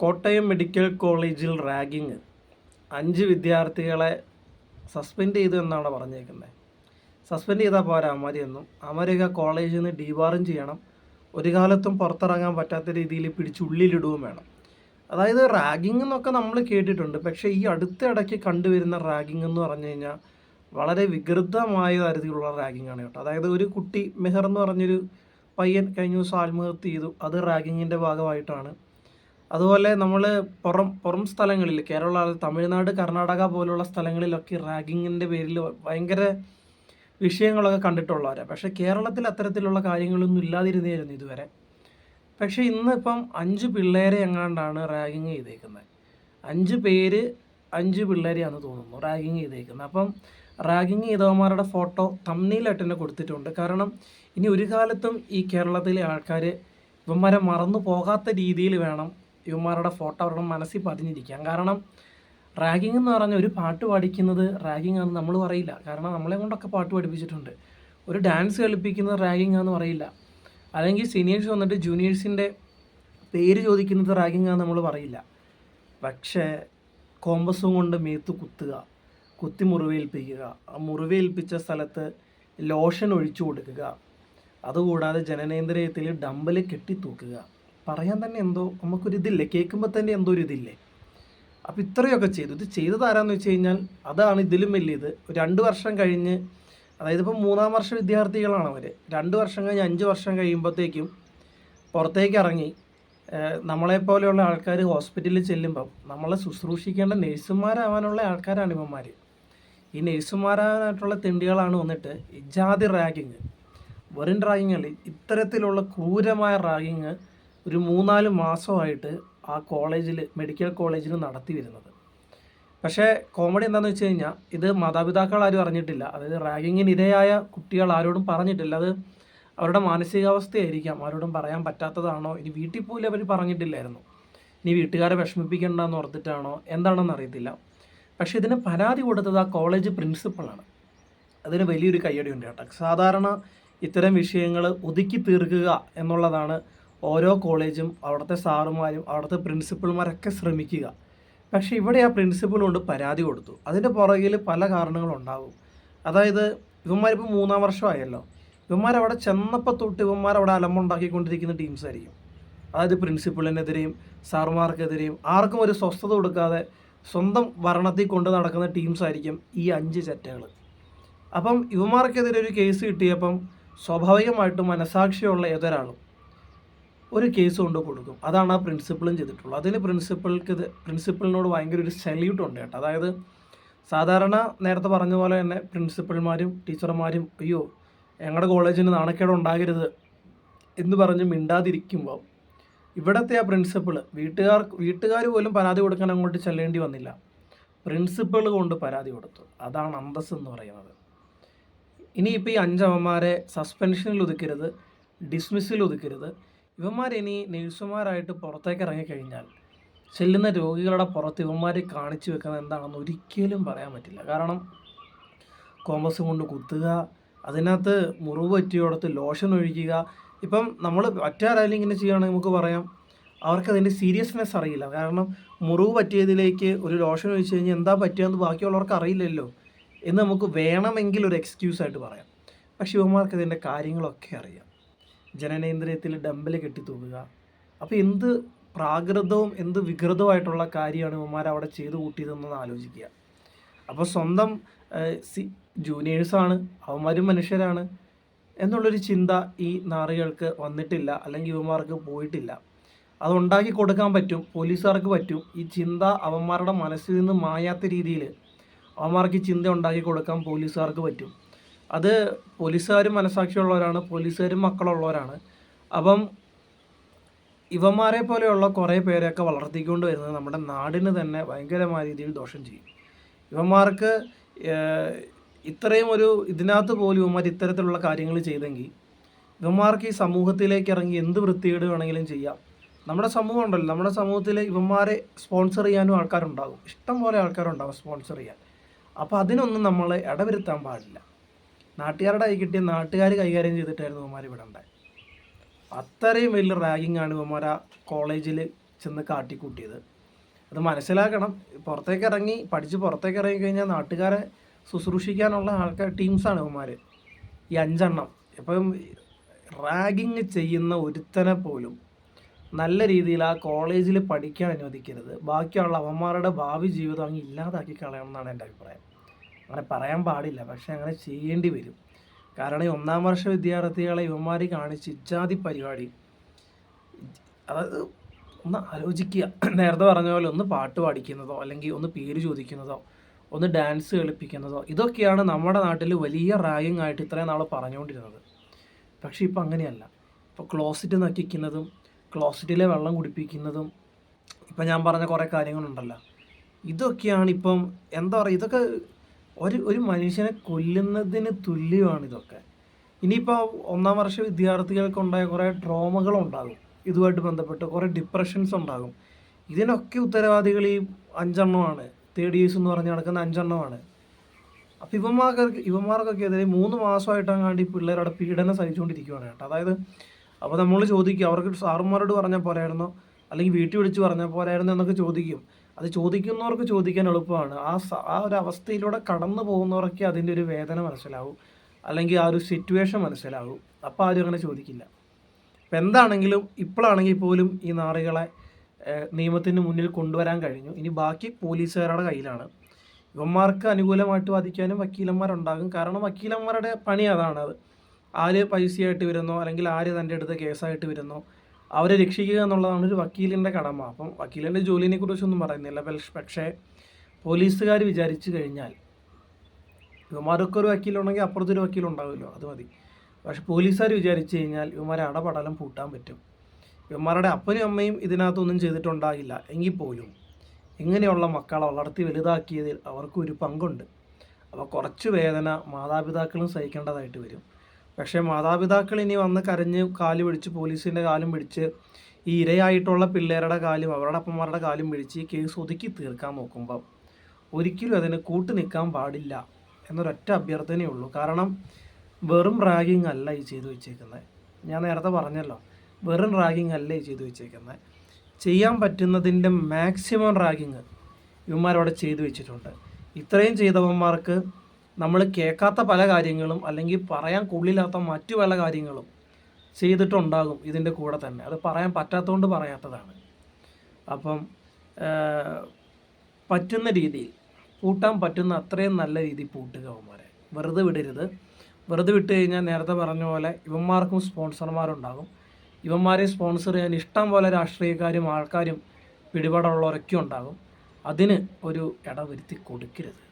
Kottayam medical കോളേജിൽ ragging. അഞ്ച് വിദ്യാർത്ഥികളെ സസ്പെൻഡ് ചെയ്തു എന്നാണ് പറഞ്ഞേക്കുന്നത് സസ്പെൻഡ് ചെയ്താൽ പോരാ അമരിയെന്നും അമരിക കോളേജിൽ നിന്ന് ഡീവാറും ചെയ്യണം. ഒരു കാലത്തും പുറത്തിറങ്ങാൻ പറ്റാത്ത രീതിയിൽ പിടിച്ചുള്ളിലിടുകയും വേണം. അതായത് റാഗിങ് എന്നൊക്കെ നമ്മൾ കേട്ടിട്ടുണ്ട്. പക്ഷേ ഈ അടുത്ത ഇടയ്ക്ക് കണ്ടുവരുന്ന റാഗിങ് എന്ന് പറഞ്ഞു കഴിഞ്ഞാൽ വളരെ വികൃതമായ തരത്തിലുള്ള റാഗിങ് ആണ് കേട്ടോ. അതായത് ഒരു കുട്ടി മെഹർ എന്ന് പറഞ്ഞൊരു പയ്യൻ കഴിഞ്ഞ ദിവസം ആത്മഹത്യ ചെയ്തു. അത് റാഗിങ്ങിന്റെ ഭാഗമായിട്ടാണ്. അതുപോലെ നമ്മൾ പുറം പുറം സ്ഥലങ്ങളിൽ കേരള തമിഴ്നാട് കർണാടക പോലുള്ള സ്ഥലങ്ങളിലൊക്കെ റാഗിങ്ങിന്റെ പേരിൽ ഭയങ്കര വിഷയങ്ങളൊക്കെ കണ്ടിട്ടുള്ളവരാണ് പക്ഷേ കേരളത്തിൽ അത്തരത്തിലുള്ള കാര്യങ്ങളൊന്നും ഇല്ലാതിരുന്നേരുന്നു ഇതുവരെ. പക്ഷേ ഇന്നിപ്പം അഞ്ച് പിള്ളേരെ എങ്ങാണ്ടാണ് റാഗിങ് ചെയ്തേക്കുന്നത് അഞ്ച് പേര് അഞ്ച് പിള്ളേരെയാണെന്ന് തോന്നുന്നു റാഗിങ് ചെയ്തേക്കുന്നത് അപ്പം റാഗിങ് ചെയ്തവന്മാരുടെ ഫോട്ടോ തമ്മിലായിട്ട് തന്നെ കൊടുത്തിട്ടുണ്ട്. കാരണം ഇനി ഒരു കാലത്തും ഈ കേരളത്തിലെ ആൾക്കാർ ഇവന്മാരെ മറന്നു പോകാത്ത രീതിയിൽ വേണം ഇവന്മാരുടെ ഫോട്ടോ അവരുടെ മനസ്സിൽ പതിഞ്ഞിരിക്കാം. കാരണം റാഗിങ് എന്ന് പറഞ്ഞ ഒരു പാട്ട് പാടിക്കുന്നത് റാഗിങ് ആണെന്ന് നമ്മൾ പറയില്ല. കാരണം നമ്മളെ കൊണ്ടൊക്കെ പാട്ട് പഠിപ്പിച്ചിട്ടുണ്ട്. ഒരു ഡാൻസ് കളിപ്പിക്കുന്നത് റാഗിങ് ആണെന്ന് പറയില്ല. അല്ലെങ്കിൽ സീനിയേഴ്സ് വന്നിട്ട് ജൂനിയേഴ്സിന്റെ പേര് ചോദിക്കുന്നത് റാഗിങ് ആണെന്ന് നമ്മൾ പറയില്ല. പക്ഷേ കോമ്പസും കൊണ്ട് മേത്ത് കുത്തുക കുത്തി മുറിവേൽപ്പിക്കുക ആ മുറിവേൽപ്പിച്ച സ്ഥലത്ത് ലോഷൻ ഒഴിച്ചു കൊടുക്കുക അതുകൂടാതെ ജനനേന്ദ്രിയത്തിൽ ഡമ്പൽ കെട്ടിത്തൂക്കുക പറയാൻ തന്നെ എന്തോ നമുക്കൊരിതില്ലേ കേൾക്കുമ്പോൾ തന്നെ എന്തോ ഒരു ഇതില്ലേ അപ്പോൾ ഇത്രയൊക്കെ ചെയ്തു. ഇത് ചെയ്തത് ആരാന്ന് വെച്ച് കഴിഞ്ഞാൽ അതാണ് ഇതിലും വലിയത്. രണ്ട് വർഷം കഴിഞ്ഞ് അതായത് ഇപ്പം മൂന്നാം വർഷ വിദ്യാർത്ഥികളാണ് അവർ രണ്ട് വർഷം കഴിഞ്ഞ് അഞ്ച് വർഷം കഴിയുമ്പോഴത്തേക്കും പുറത്തേക്ക് ഇറങ്ങി. നമ്മളെപ്പോലെയുള്ള ആൾക്കാർ ഹോസ്പിറ്റലിൽ ചെല്ലുമ്പം നമ്മളെ ശുശ്രൂഷിക്കേണ്ട നേഴ്സുമാരാവാനുള്ള ആൾക്കാരാണ് ഇവന്മാർ ഈ നഴ്സുമാരായിട്ടുള്ള തിണ്ടികളാണ് വന്നിട്ട് ഇജാതി റാഗിങ്. വെറും റാഗിങ് ഇത്തരത്തിലുള്ള ക്രൂരമായ റാഗിങ് ഒരു മൂന്നാൽ മാസമായിട്ട് ആ കോളേജിൽ മെഡിക്കൽ കോളേജിൽ നടത്തി വരുന്നത്. പക്ഷേ കോമഡി എന്താണെന്ന് വെച്ച് കഴിഞ്ഞാൽ ഇത് മാതാപിതാക്കൾ ആരും അറിഞ്ഞിട്ടില്ല. അതായത് റാഗിങ്ങിന് ഇരയായ കുട്ടികൾ ആരോടും പറഞ്ഞിട്ടില്ല. അത് അവരുടെ മാനസികാവസ്ഥയായിരിക്കാം. ആരോടും പറയാൻ പറ്റാത്തതാണോ? ഇനി വീട്ടിൽ പോലും അവർ പറഞ്ഞിട്ടില്ലായിരുന്നു. ഇനി വീട്ടുകാരെ വിഷമിപ്പിക്കേണ്ടെന്ന് ഓർത്തിട്ടാണോ? എന്താണെന്ന് അറിയത്തില്ല. പക്ഷേ ഇതിന് പരാതി കൊടുത്തത് ആ കോളേജ് പ്രിൻസിപ്പളാണ്. അതിന് വലിയൊരു കയ്യടി ഉണ്ട് കേട്ടോ. സാധാരണ ഇത്തരം വിഷയങ്ങൾ ഒതുക്കി തീർക്കുക എന്നുള്ളതാണ് ഓരോ കോളേജും അവിടുത്തെ സാറുമാരും അവിടുത്തെ പ്രിൻസിപ്പൾമാരൊക്കെ ശ്രമിക്കുക. പക്ഷേ ഇവിടെ ആ പ്രിൻസിപ്പൾ കൊണ്ട് പരാതി കൊടുത്തു. അതിന്റെ പുറകിൽ പല കാരണങ്ങളുണ്ടാകും. അതായത് ഇവന്മാരിപ്പോൾ മൂന്നാം വർഷമായല്ലോ. ഇവന്മാർ അവിടെ ചെന്നപ്പോൾ തൊട്ട് ഇവന്മാർ അവിടെ അലമ്പുണ്ടാക്കിക്കൊണ്ടിരിക്കുന്ന ടീംസ് ആയിരിക്കും. അതായത് പ്രിൻസിപ്പളിനെതിരെയും സാറുമാർക്കെതിരെയും ആർക്കും ഒരു സ്വസ്ഥത കൊടുക്കാതെ സ്വന്തം ഭരണത്തിൽ കൊണ്ട് നടക്കുന്ന ടീംസ് ആയിരിക്കും ഈ അഞ്ച് ചെറ്റകൾ അപ്പം ഇവന്മാർക്കെതിരെ ഒരു കേസ് കിട്ടിയപ്പം സ്വാഭാവികമായിട്ടും മനസാക്ഷിയുള്ള ഏതൊരാളും ഒരു കേസ് കൊണ്ട് കൊടുക്കും. അതാണ് ആ പ്രിൻസിപ്പളും ചെയ്തിട്ടുള്ളത്. അതിന് പ്രിൻസിപ്പിൾക്ക് ഇത് പ്രിൻസിപ്പളിനോട് ഭയങ്കര ഒരു സല്യൂട്ട് ഉണ്ട് കേട്ടോ. അതായത് സാധാരണ നേരത്തെ പറഞ്ഞ പോലെ തന്നെ പ്രിൻസിപ്പൽമാരും ടീച്ചർമാരും അയ്യോ ഞങ്ങളുടെ കോളേജിന് നാണക്കേട് ഉണ്ടാകരുത് എന്ന് പറഞ്ഞ് മിണ്ടാതിരിക്കുമ്പോൾ ഇവിടുത്തെ ആ പ്രിൻസിപ്പിൾ വീട്ടുകാർ വീട്ടുകാർ പോലും പരാതി കൊടുക്കാൻ അങ്ങോട്ട് ചെല്ലേണ്ടി വന്നില്ല. പ്രിൻസിപ്പൾ കൊണ്ട് പരാതി കൊടുത്തു. അതാണ് അന്തസ് എന്ന് പറയുന്നത്. ഇനിയിപ്പോൾ ഈ അഞ്ചമ്മമാരെ സസ്പെൻഷനിൽ ഒതുക്കരുത് ഡിസ്മിസ്സിൽ ഒതുക്കരുത് ഇവന്മാരിനി നഴ്സുമാരായിട്ട് പുറത്തേക്ക് ഇറങ്ങിക്കഴിഞ്ഞാൽ ചെല്ലുന്ന രോഗികളുടെ പുറത്ത് ഇവന്മാരെ കാണിച്ചു വെക്കുന്നത് എന്താണെന്ന് ഒരിക്കലും പറയാൻ പറ്റില്ല. കാരണം കോമ്പസ് കൊണ്ട് കുത്തുക അതിനകത്ത് മുറിവ് പറ്റിയോടത്ത് ലോഷൻ ഒഴിക്കുക. ഇപ്പം നമ്മൾ മറ്റാരായാലും ഇങ്ങനെ ചെയ്യുകയാണെങ്കിൽ നമുക്ക് പറയാം അവർക്ക് അതിന്റെ സീരിയസ്നെസ് അറിയില്ല. കാരണം മുറിവ് പറ്റിയതിലേക്ക് ഒരു ലോഷൻ ഒഴിച്ചു കഴിഞ്ഞാൽ എന്താ പറ്റിയെന്ന് ബാക്കിയുള്ളവർക്ക് അറിയില്ലല്ലോ എന്ന് നമുക്ക് വേണമെങ്കിൽ ഒരു എക്സ്ക്യൂസ് ആയിട്ട് പറയാം. പക്ഷെ ഇവന്മാർക്ക് ഇതിന്റെ കാര്യങ്ങളൊക്കെ അറിയാം. ജനനേന്ദ്രിയത്തിൽ ഡമ്പൽ കെട്ടി തൂക്കുക അപ്പോൾ എന്ത് പ്രാകൃതവും എന്ത് വികൃതവുമായിട്ടുള്ള കാര്യമാണ് ഇവന്മാർ അവിടെ ചെയ്തു കൂട്ടിയതെന്നൊന്ന് ആലോചിക്കുക. അപ്പോൾ സ്വന്തം സി ജൂനിയേഴ്സാണ് അവന്മാരും മനുഷ്യരാണ് എന്നുള്ളൊരു ചിന്ത ഈ നാറികൾക്ക് വന്നിട്ടില്ല അല്ലെങ്കിൽ ഇവന്മാർക്ക് പോയിട്ടില്ല. അത് ഉണ്ടാക്കി കൊടുക്കാൻ പറ്റും പോലീസുകാർക്ക് പറ്റും. ഈ ചിന്ത അവന്മാരുടെ മനസ്സിൽ നിന്ന് മായാത്ത രീതിയിൽ അവന്മാർക്ക് ചിന്ത ഉണ്ടാക്കി കൊടുക്കാൻ പോലീസുകാർക്ക് പറ്റും. അത് പോലീസുകാരും മനസാക്ഷിയുള്ളവരാണ് പോലീസുകാരും മക്കളുള്ളവരാണ്. അപ്പം ഇവന്മാരെ പോലെയുള്ള കുറേ പേരെയൊക്കെ വളർത്തിക്കൊണ്ട് വരുന്നത് നമ്മുടെ നാടിന് തന്നെ ഭയങ്കരമായ രീതിയിൽ ദോഷം ചെയ്യും. ഇവന്മാർക്ക് ഇത്രയും ഒരു ഇതിനകത്ത് പോലും ഇവന്മാർ ഇത്തരത്തിലുള്ള കാര്യങ്ങൾ ചെയ്തെങ്കിൽ ഇവന്മാർക്ക് ഈ സമൂഹത്തിലേക്ക് ഇറങ്ങി എന്ത് വൃത്തികേട് വേണമെങ്കിലും ചെയ്യാം. നമ്മുടെ സമൂഹം ഉണ്ടല്ലോ. നമ്മുടെ സമൂഹത്തിൽ ഇവന്മാരെ സ്പോൺസർ ചെയ്യാനും ആൾക്കാരുണ്ടാകും. ഇഷ്ടം പോലെ ആൾക്കാരുണ്ടാകും സ്പോൺസർ ചെയ്യാൻ. അപ്പോൾ അതിനൊന്നും നമ്മൾ ഇടവരുത്താൻ പാടില്ല. നാട്ടുകാരുടെ കൈ കിട്ടിയ നാട്ടുകാർ കൈകാര്യം ചെയ്തിട്ടായിരുന്നു ഇവന്മാർ ഇവിടെ ഉണ്ടായത്. അത്രയും വലിയ റാഗിങ് ആണ് ഇവന്മാർ ആ കോളേജിൽ ചെന്ന് കാട്ടിക്കൂട്ടിയത്. അത് മനസ്സിലാക്കണം. പുറത്തേക്ക് ഇറങ്ങി പഠിച്ച് പുറത്തേക്ക് ഇറങ്ങി കഴിഞ്ഞാൽ നാട്ടുകാരെ ശുശ്രൂഷിക്കാനുള്ള ആൾക്കാർ ടീംസാണ് ഇവന്മാർ ഈ അഞ്ചെണ്ണം. ഇപ്പം റാഗിങ് ചെയ്യുന്ന ഒരുത്തനെ പോലും നല്ല രീതിയിൽ ആ കോളേജിൽ പഠിക്കാൻ അനുവദിക്കരുത്. ബാക്കിയുള്ള അവന്മാരുടെ ഭാവി ജീവിതം അങ്ങ് ഇല്ലാതാക്കി കളയണം എന്നാണ് എന്റെ അഭിപ്രായം. അങ്ങനെ പറയാൻ പാടില്ല. പക്ഷെ അങ്ങനെ ചെയ്യേണ്ടി വരും. കാരണം ഈ ഒന്നാം വർഷ വിദ്യാർത്ഥികളെ ഇവന്മാർ കാണിച്ച് ഇജാതി പരിപാടി. അതായത് ഒന്ന് ആലോചിക്കുക. നേരത്തെ പറഞ്ഞ പോലെ ഒന്ന് പാട്ട് പാടിക്കുന്നതോ അല്ലെങ്കിൽ ഒന്ന് പേര് ചോദിക്കുന്നതോ ഒന്ന് ഡാൻസ് കളിപ്പിക്കുന്നതോ ഇതൊക്കെയാണ് നമ്മുടെ നാട്ടിൽ വലിയ റാഗിങ് ആയിട്ട് ഇത്രയും നാൾ പറഞ്ഞുകൊണ്ടിരുന്നത്. പക്ഷേ ഇപ്പം അങ്ങനെയല്ല. ഇപ്പോൾ ക്ലോസറ്റ് നക്കിക്കുന്നതും ക്ലോസറ്റിലെ വെള്ളം കുടിപ്പിക്കുന്നതും ഇപ്പം ഞാൻ പറഞ്ഞ കുറേ കാര്യങ്ങളുണ്ടല്ലോ. ഇതൊക്കെയാണ് ഇപ്പം എന്താ പറയുക ഇതൊക്കെ ഒരു ഒരു മനുഷ്യനെ കൊല്ലുന്നതിന് തുല്യമാണ് ഇതൊക്കെ. ഇനിയിപ്പോൾ ഒന്നാം വർഷ വിദ്യാർത്ഥികൾക്കുണ്ടായ കുറേ ട്രോമകളുണ്ടാകും. ഇതുമായിട്ട് ബന്ധപ്പെട്ട് കുറേ ഡിപ്രഷൻസ് ഉണ്ടാകും. ഇതിനൊക്കെ ഉത്തരവാദികൾ ഈ അഞ്ചെണ്ണമാണ്. തേർഡ് ഇയേഴ്സ് എന്ന് പറഞ്ഞ് നടക്കുന്ന അഞ്ചെണ്ണമാണ്. അപ്പം ഇവന്മാർക്ക് ഇവന്മാർക്കൊക്കെ എതിരെ മൂന്ന് മാസമായിട്ടങ്ങാണ്ട് ഈ പിള്ളേരവിടെ പീഡനം സഹിച്ചുകൊണ്ടിരിക്കുകയാണ് കേട്ടോ. അതായത് അപ്പോൾ നമ്മൾ ചോദിക്കും അവർക്ക് സാറുമാരോട് പറഞ്ഞാൽ പോരായിരുന്നോ അല്ലെങ്കിൽ വീട്ടിൽ വിളിച്ച് പറഞ്ഞാൽ പോരായിരുന്നോ എന്നൊക്കെ ചോദിക്കും. അത് ചോദിക്കുന്നവർക്ക് ചോദിക്കാൻ എളുപ്പമാണ്. ആ ആ ഒരു അവസ്ഥയിലൂടെ കടന്നു പോകുന്നവർക്ക് അതിന്റെ ഒരു വേദന മനസ്സിലാവും. അല്ലെങ്കിൽ ആ ഒരു സിറ്റുവേഷൻ മനസ്സിലാവും. അപ്പോൾ ആരും അങ്ങനെ ചോദിക്കില്ല. ഇപ്പം എന്താണെങ്കിലും ഇപ്പോഴാണെങ്കിൽ പോലും ഈ നാറികളെ നിയമത്തിന് മുന്നിൽ കൊണ്ടുവരാൻ കഴിഞ്ഞു. ഇനി ബാക്കി പോലീസുകാരുടെ കയ്യിലാണ്. ഇവന്മാർക്ക് അനുകൂലമായിട്ട് വാദിക്കാനും വക്കീലന്മാരുണ്ടാകും. കാരണം വക്കീലന്മാരുടെ പണി അതാണ്. അത് ആര് പൈസയായിട്ട് വരുന്നോ അല്ലെങ്കിൽ ആര് തന്റെ അടുത്ത് കേസായിട്ട് വരുന്നോ അവരെ രക്ഷിക്കുക എന്നുള്ളതാണ് ഒരു വക്കീലിന്റെ കടമ. അപ്പം വക്കീലിന്റെ ജോലിനെ കുറിച്ചൊന്നും പറയുന്നില്ല. പക്ഷേ പോലീസുകാർ വിചാരിച്ചു കഴിഞ്ഞാൽ ഇവന്മാരൊക്കെ ഒരു വക്കീലുണ്ടെങ്കിൽ അപ്പുറത്തൊരു വക്കീലുണ്ടാവുമല്ലോ. അത് മതി. പക്ഷെ പോലീസുകാർ വിചാരിച്ചു കഴിഞ്ഞാൽ ഇവന്മാരെ അടപടലം പൂട്ടാൻ പറ്റും. ഇവന്മാരുടെ അപ്പനും അമ്മയും ഇതിനകത്തൊന്നും ചെയ്തിട്ടുണ്ടാകില്ല. എങ്കിൽ പോലും ഇങ്ങനെയുള്ള മക്കളെ വളർത്തി വലുതാക്കിയതിൽ അവർക്കൊരു പങ്കുണ്ട്. അപ്പോൾ കുറച്ച് വേദന മാതാപിതാക്കളും സഹിക്കേണ്ടതായിട്ട് വരും. പക്ഷേ മാതാപിതാക്കൾ ഇനി വന്ന് കരഞ്ഞ് കാൽ പിടിച്ച് പോലീസിന്റെ കാലും പിടിച്ച് ഈ ഇരയായിട്ടുള്ള പിള്ളേരുടെ കാലും അവരുടെ അപ്പന്മാരുടെ കാലും പിടിച്ച് ഈ കേസ് ഒതുക്കി തീർക്കാൻ നോക്കുമ്പോൾ ഒരിക്കലും അതിന് കൂട്ടു നിൽക്കാൻ പാടില്ല എന്നൊരൊറ്റ അഭ്യർത്ഥനയേ ഉള്ളൂ. കാരണം വെറും റാഗിങ് അല്ല ഈ ചെയ്തു വെച്ചേക്കുന്നത്. ഞാൻ നേരത്തെ പറഞ്ഞല്ലോ വെറും റാഗിങ് അല്ല ഈ ചെയ്തു വെച്ചേക്കുന്നത്. ചെയ്യാൻ പറ്റുന്നതിന്റെ മാക്സിമം റാഗിങ് ഇവന്മാരവിടെ ചെയ്തു വെച്ചിട്ടുണ്ട്. ഇത്രയും ചെയ്തവന്മാർക്ക് നമ്മൾ കേൾക്കാത്ത പല കാര്യങ്ങളും അല്ലെങ്കിൽ പറയാൻ കൊള്ളില്ലാത്ത മറ്റു പല കാര്യങ്ങളും ചെയ്തിട്ടുണ്ടാകും ഇതിന്റെ കൂടെ തന്നെ. അത് പറയാൻ പറ്റാത്തതുകൊണ്ട് പറയാത്തതാണ്. അപ്പം പറ്റുന്ന രീതിയിൽ പൂട്ടാൻ പറ്റുന്ന അത്രയും നല്ല രീതി പൂട്ടുക അവന്മാരെ. വെറുതെ വിടരുത്. വെറുതെ വിട്ട് കഴിഞ്ഞാൽ നേരത്തെ പറഞ്ഞ പോലെ ഇവന്മാർക്കും സ്പോൺസർമാരുണ്ടാകും. ഇവന്മാരെ സ്പോൺസർ ചെയ്യാൻ ഇഷ്ടം പോലെ രാഷ്ട്രീയക്കാരും ആൾക്കാരും പിടിപാടുള്ളവരൊക്കെ ഉണ്ടാകും. അതിന് ഒരു ഇട വരുത്തി കൊടുക്കരുത്.